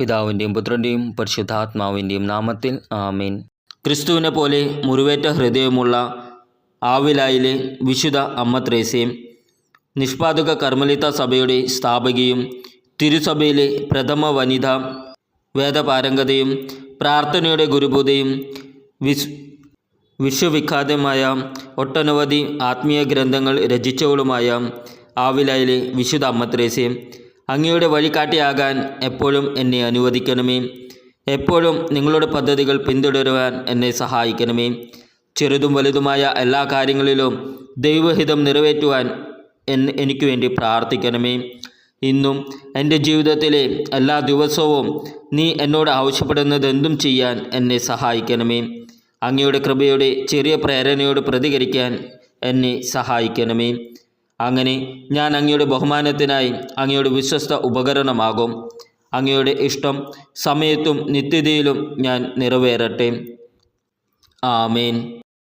പിതാവിന്റെയും പുത്രന്റെയും പരിശുദ്ധാത്മാവിന്റെയും നാമത്തിൽ ആമീൻ. ക്രിസ്തുവിനെ പോലെ മുറിവേറ്റ ഹൃദയമുള്ള ആവിലായിലെ വിശുദ്ധ അമ്മ ത്രേസ്യയും നിഷ്പാദക കർമ്മലിത സഭയുടെ സ്ഥാപകയും തിരുസഭയിലെ പ്രഥമ വനിത വേദപാരംഗതയും പ്രാർത്ഥനയുടെ ഗുരുബോധയും വിശ് വിശ്വവിഖ്യാതമായ ഒട്ടനവധി ആത്മീയ ഗ്രന്ഥങ്ങൾ രചിച്ചവളുമായ ആവിലായിലെ വിശുദ്ധ അമ്മ ത്രേസ്യ അങ്ങയുടെ വഴികാട്ടിയാകാൻ എപ്പോഴും എന്നെ അനുവദിക്കണമേ. എപ്പോഴും നിങ്ങളുടെ പദ്ധതികൾ പിന്തുടരുവാൻ എന്നെ സഹായിക്കണമേ. ചെറുതും വലുതുമായ എല്ലാ കാര്യങ്ങളിലും ദൈവഹിതം നിറവേറ്റുവാൻ എനിക്ക് വേണ്ടി പ്രാർത്ഥിക്കണമേ. ഇന്നും എന്റെ ജീവിതത്തിലെ എല്ലാ ദിവസവും നീ എന്നോട് ആവശ്യപ്പെടുന്നത് എന്തും ചെയ്യാൻ എന്നെ സഹായിക്കണമേ. അങ്ങയുടെ കൃപയുടെ ചെറിയ പ്രേരണയോട് പ്രതികരിക്കാൻ എന്നെ സഹായിക്കണമേ. അങ്ങനെ ഞാൻ അങ്ങയുടെ ബഹുമാനത്തിനായി അങ്ങയുടെ വിശ്വസ്ത ഉപകരണമാകും. അങ്ങയുടെ ഇഷ്ടം സമയത്തും നിത്യതയിലും ഞാൻ നിറവേറട്ടെ. ആമേൻ.